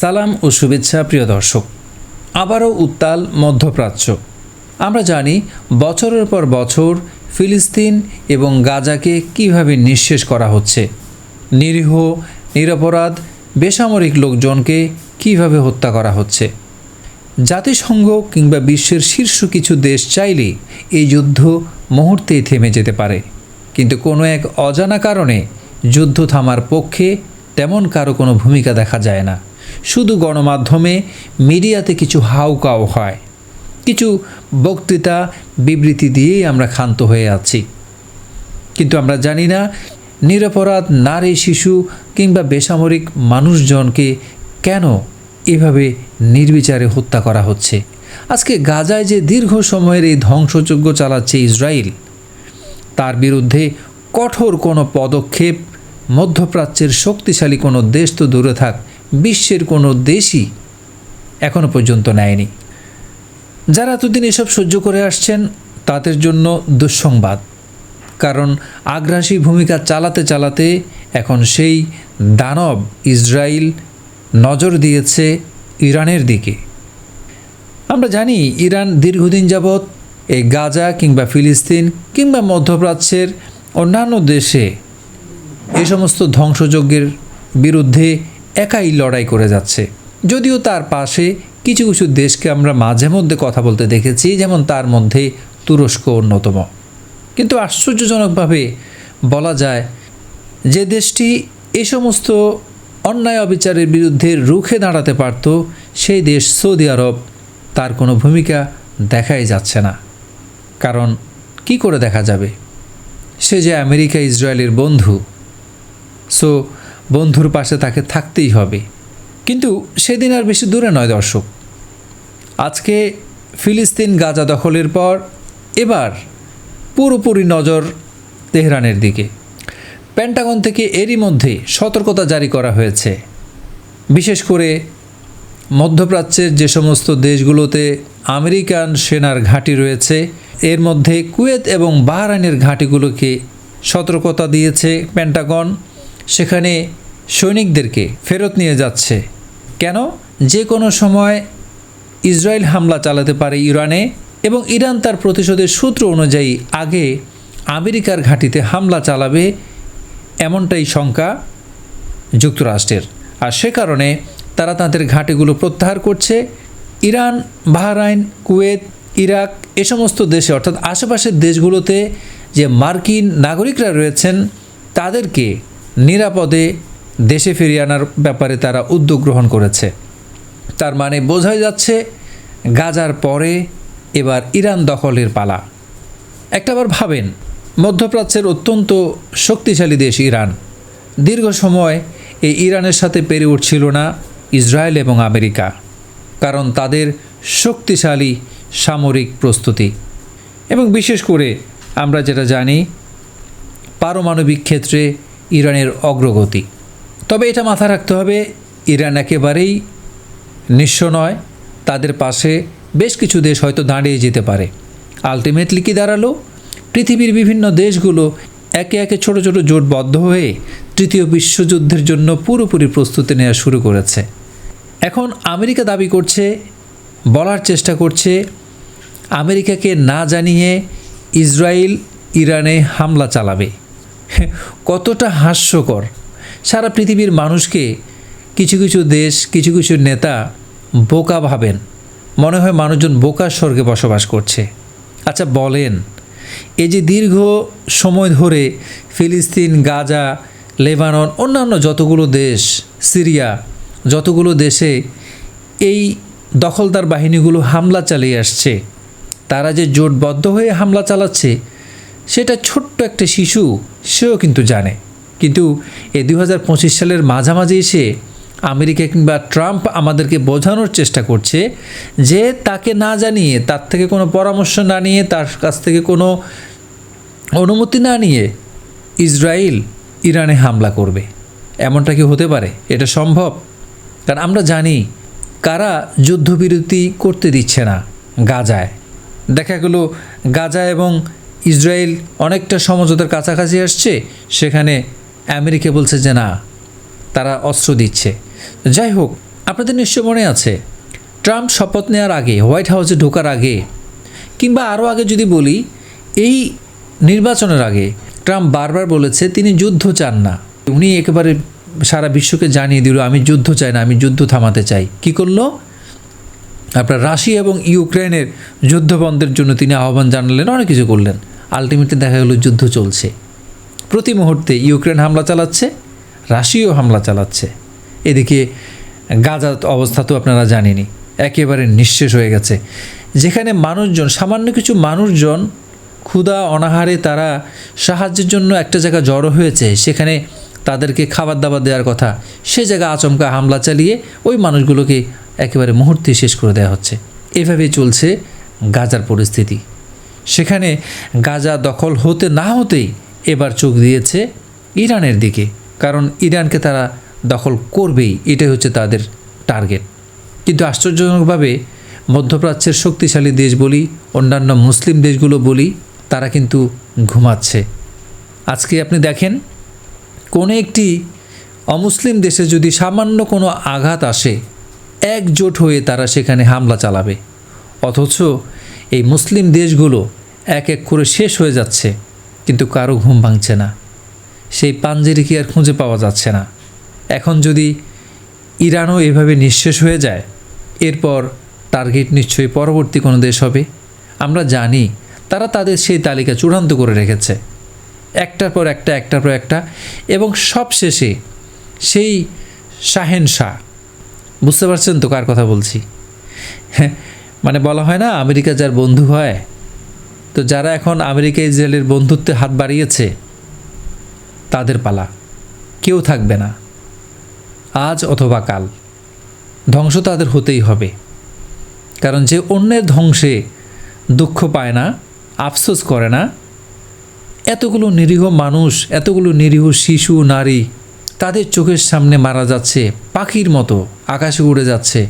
সালাম ও শুভেচ্ছা, প্রিয় দর্শক। আবারও উত্তাল মধ্যপ্রাচ্য। আমরা জানি বছরের পর বছর ফিলিস্তিন এবং গাজাকে কীভাবে নিঃশেষ করা হচ্ছে। নিরীহ, নিরপরাধ, বেসামরিক লোকজনকে কীভাবে হত্যা করা হচ্ছে। জাতিসংঘ কিংবা বিশ্বের শীর্ষ কিছু দেশ চাইলে এই যুদ্ধ মুহূর্তেই থেমে যেতে পারে। কিন্তু কোনো এক অজানা কারণে যুদ্ধ থামার পক্ষে তেমন কারও কোনো ভূমিকা দেখা যায় না। শুধু গণমাধ্যমে, মিডিয়াতে কিছু হাউকাও হয়। কিছু বক্তৃতা, বিবৃতি দিয়েই আমরা ক্ষান্ত হয়ে আছি। কিন্তু আমরা জানি না, নিরপরাধ নারী, শিশু কিংবা বেসামরিক মানুষজনকে কেন এভাবে নির্বিচারে হত্যা করা হচ্ছে? আজকে গাজায় যে দীর্ঘ সময়ের এই ধ্বংসযজ্ঞ চালাচ্ছে ইসরায়েল, তার বিরুদ্ধে কঠোর কোনো পদক্ষেপ, মধ্যপ্রাচ্যের শক্তিশালী কোনো দেশ তো দূরে থাক বিশ্বের কোনো দেশই এখনও পর্যন্ত নেয়নি। যারা এতদিন এসব সহ্য করে আসছেন, তাদের জন্য দুঃসংবাদ। কারণ আগ্রাসী ভূমিকা চালাতে চালাতে এখন সেই দানব ইসরায়েল নজর দিয়েছে ইরানের দিকে। আমরা জানি ইরান দীর্ঘদিন যাবৎ এই গাজা কিংবা ফিলিস্তিন কিংবা মধ্যপ্রাচ্যের অন্যান্য দেশে এ সমস্ত ধ্বংসযজ্ঞের বিরুদ্ধে একাই লড়াই করে যাচ্ছে। যদিও তার পাশে কিছু কিছু দেশকে আমরা মাঝে মধ্যে কথা বলতে দেখেছি, যেমন তার মধ্যে তুরস্ক অন্যতম। কিন্তু আশ্চর্যজনকভাবে বলা যায়, যে দেশটি এ সমস্ত অন্যায় অবিচারের বিরুদ্ধে রুখে দাঁড়াতে পারত, সেই দেশ সৌদি আরব তার কোনো ভূমিকা দেখাই যাচ্ছে না। কারণ কি করে দেখা যাবে? সে যে আমেরিকা ইসরায়েলের বন্ধু। সো বন্ধুর পাশে তাকে থাকতেই হবে। কিন্তু সেদিন আর বেশি দূরে নয় দর্শক। আজকে ফিলিস্তিন গাজা দখলের পর এবার পুরোপুরি নজর তেহরানের দিকে। প্যান্টাগন থেকে এরই মধ্যে সতর্কতা জারি করা হয়েছে। বিশেষ করে মধ্যপ্রাচ্যের যে সমস্ত দেশগুলোতে আমেরিকান সেনার ঘাঁটি রয়েছে, এর মধ্যে কুয়েত এবং বাহরাইনের ঘাঁটিগুলোকে সতর্কতা দিয়েছে প্যান্টাগন সেখানে সৈনিকদেরকে ফেরত নিয়ে যাচ্ছে। কেন? যে কোনো সময় ইসরায়েল হামলা চালাতে পারে ইরানে এবং ইরান তার প্রতিশোধের সূত্র অনুযায়ী আগে আমেরিকার ঘাঁটিতে হামলা চালাবে এমনটাই শঙ্কা যুক্তরাষ্ট্রের। আর সে কারণে তারা তাদের ঘাঁটিগুলো প্রত্যাহার করছে। ইরান, বাহরাইন, কুয়েত, ইরাক এ সমস্ত দেশে অর্থাৎ আশেপাশের দেশগুলোতে যে মার্কিন নাগরিকরা রয়েছেন তাদেরকে নিরাপদে দেশে ফিরিয়ে আনার ব্যাপারে তারা উদ্যোগ গ্রহণ করেছে। তার মানে বোঝাই যাচ্ছে, গাজার পরে এবার ইরান দখলের পালা। একটাবার ভাবেন, মধ্যপ্রাচ্যের অত্যন্ত শক্তিশালী দেশ ইরান। দীর্ঘ সময় এই ইরানের সাথে পেরে উঠছিল না ইসরায়েল এবং আমেরিকা, কারণ তাদের শক্তিশালী সামরিক প্রস্তুতি। এবং বিশেষ করে আমরা যেটা জানি, পারমাণবিক ক্ষেত্রে ইরানের অগ্রগতি। তবে এটা মাথায় রাখতে হবে, ইরান একেবারেই নিঃস্ব নয়। তাদের পাশে বেশ কিছু দেশ হয়তো দাঁড়িয়ে যেতে পারে। আলটিমেটলি কি দাঁড়াল? পৃথিবীর বিভিন্ন দেশগুলো একে একে ছোট ছোট জোটবদ্ধ হয়ে তৃতীয় বিশ্বযুদ্ধের জন্য পুরোপুরি প্রস্তুতি নেওয়া শুরু করেছে। এখন আমেরিকা দাবি করছে, বলার চেষ্টা করছে, আমেরিকাকে না জানিয়ে ইসরায়েল ইরানে হামলা চালাবে। কতটা হাস্যকর। সারা পৃথিবীর মানুষকে কিছু কিছু দেশ, কিছু কিছু নেতা বোকা ভাবেন। মনে হয় মানুষজন বোকার স্বর্গে বসবাস করছে। আচ্ছা বলেন, এই যে দীর্ঘ সময় ধরে ফিলিস্তিন, গাজা, লেবানন, অন্যান্য যতগুলো দেশ, সিরিয়া, যতগুলো দেশে এই দখলদার বাহিনীগুলো হামলা চালিয়ে আসছে, তারা যে জোটবদ্ধ হয়ে হামলা চালাচ্ছে, সেটা ছোট্ট একটা শিশু, সেও কিন্তু জানে। কিন্তু হাজার পঁচিশ সালের মাঝামাঝি এসে আমেরিকা কিংবা ট্রাম্প আমাদেরকে বোঝানোর চেষ্টা করছে যে তাকে না জানিয়ে, তার থেকে কোনো পরামর্শ না নিয়ে, তার কাছ থেকে কোনো অনুমতি না নিয়ে ইসরায়েল ইরানে হামলা করবে। এমনটা কি হতে পারে? এটা সম্ভব? কারণ আমরা জানি কারা যুদ্ধবিরতি করতে দিচ্ছে না গাজায়। দেখা গেলো গাজা এবং ইসরায়েল অনেকটা সমঝোতার কাছাকাছি আসছে, সেখানে আমেরিকা বলছে যে না, তারা অস্ত্র দিচ্ছে। যাই হোক, আপনাদের নিশ্চয় মনে আছে, ট্রাম্প শপথ নেওয়ার আগে, হোয়াইট হাউসে ঢোকার আগে, কিংবা আরও আগে যদি বলি, এই নির্বাচনের আগে ট্রাম্প বারবার বলেছে তিনি যুদ্ধ চান না। উনি একেবারে সারা বিশ্বকে জানিয়ে দিল, আমি যুদ্ধ চাই না, আমি যুদ্ধ থামাতে চাই। কি করল? আপনার রাশিয়া এবং ইউক্রেনের যুদ্ধ বন্ধের জন্য তিনি আহ্বান জানালেন, অনেক কিছু করলেন। আলটিমেটলি দেখা গেল যুদ্ধ চলছে। প্রতি মুহূর্তে ইউক্রেন হামলা চালাচ্ছে, রাশিয়াও হামলা চালাচ্ছে। এদিকে গাজা অবস্থা তো আপনারা জানেনই, একেবারে নিঃশেষ হয়ে গেছে। যেখানে মানুষজন, সামান্য কিছু মানুষজন ক্ষুধা, অনাহারে তারা সাহায্যের জন্য একটা জায়গা জড়ো হয়েছে, সেখানে তাদেরকে খাবার দাবার দেওয়ার কথা। সে জায়গা আচমকা হামলা চালিয়ে ওই মানুষগুলোকে একেবারে মুহূর্তে শেষ করে দেওয়া হচ্ছে। এভাবেই চলছে গাজার পরিস্থিতি। সেখানে গাজা দখল হতে না হতেই এবার চোখ দিয়েছে ইরানের দিকে, কারণ ইরানকে তারা দখল করবেই, এটাই হচ্ছে তাদের টার্গেট। কিন্তু আশ্চর্যজনকভাবে মধ্যপ্রাচ্যের শক্তিশালী দেশ বলি, অন্যান্য মুসলিম দেশগুলো বলি, তারা কিন্তু ঘুমাচ্ছে। আজকে আপনি দেখেন, কোনো একটি অমুসলিম দেশে যদি সামান্য কোনো আঘাত আসে, একজোট হয়ে তারা সেখানে হামলা চালাবে। অথচ এই মুসলিম দেশগুলো এক এক করে শেষ হয়ে যাচ্ছে। কিন্তু কারও ঘুম ভাঙছে না। সেই পাঞ্জেরি কি আর খুঁজে পাওয়া যাচ্ছে না। এখন যদি ইরানও এভাবে নিঃশেষ হয়ে যায়, এরপর টার্গেট নিশ্চয়ই পরবর্তী কোনো দেশ হবে। আমরা জানি তারা তাদের সেই তালিকা চূড়ান্ত করে রেখেছে। একটার পর একটা, একটার পর একটা, এবং সব শেষে সেই শাহেন শাহ। বুঝতে পারছেন তো কার কথা বলছি? হ্যাঁ মানে বলা হয় না আমেরিকা যার বন্ধু হয় তো যারা এখন আমেরিকা ইসরায়েলের বন্ধুত্বে হাত বাড়িয়েছে, তাদের পালা। কেউ থাকবে না। আজ অথবা কাল। ধ্বংস তাদের হতেই হবে। কারণ যে অন্যের ধ্বংসে দুঃখ পায় না, আফসোস করে না, এতগুলো নিরীহ মানুষ, এতগুলো নিরীহ শিশু, নারী, তাদের চোখের সামনে মারা যাচ্ছে, পাখির মতো আকাশে উড়ে যাচ্ছে।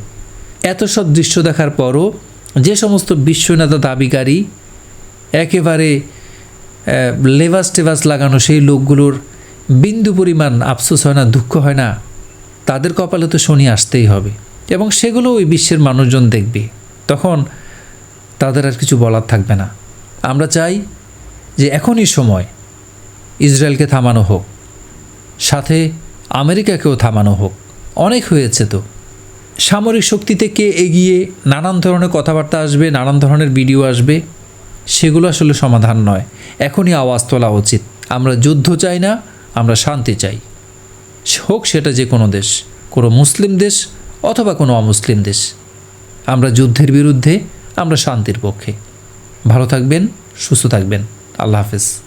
এত সব দৃশ্য দেখার পরও যে সমস্ত বিশ্বনেতা দাবিকারী একেবারে লেবাস টেবাস লাগানো সেই লোকগুলোর বিন্দু পরিমাণ আফসোস হয় না, দুঃখ হয় না? তাদের কপালে তো শনি আসতেই হবে। এবং সেগুলো ওই বিশ্বের মানুষজন দেখবে। তখন তাদের আর কিছু বলার থাকবে না। আমরা চাই যে এখনই সময় ইসরায়েলকে থামানো হোক। সাথে আমেরিকাকেও থামানো হোক। অনেক হয়েছে তো। সামরিক শক্তি থেকে এগিয়ে নানান ধরনের কথাবার্তা আসবে, নানান ধরনের ভিডিও আসবে। সেগুলো আসলে সমাধান নয়। এখনই আওয়াজ তোলা উচিত। আমরা যুদ্ধ চাই না, আমরা শান্তি চাই। হোক সেটা যে কোনো দেশ, কোনো মুসলিম দেশ অথবা কোনো অমুসলিম দেশ। আমরা যুদ্ধের বিরুদ্ধে, আমরা শান্তির পক্ষে। ভালো থাকবেন, সুস্থ থাকবেন। আল্লাহ হাফেজ।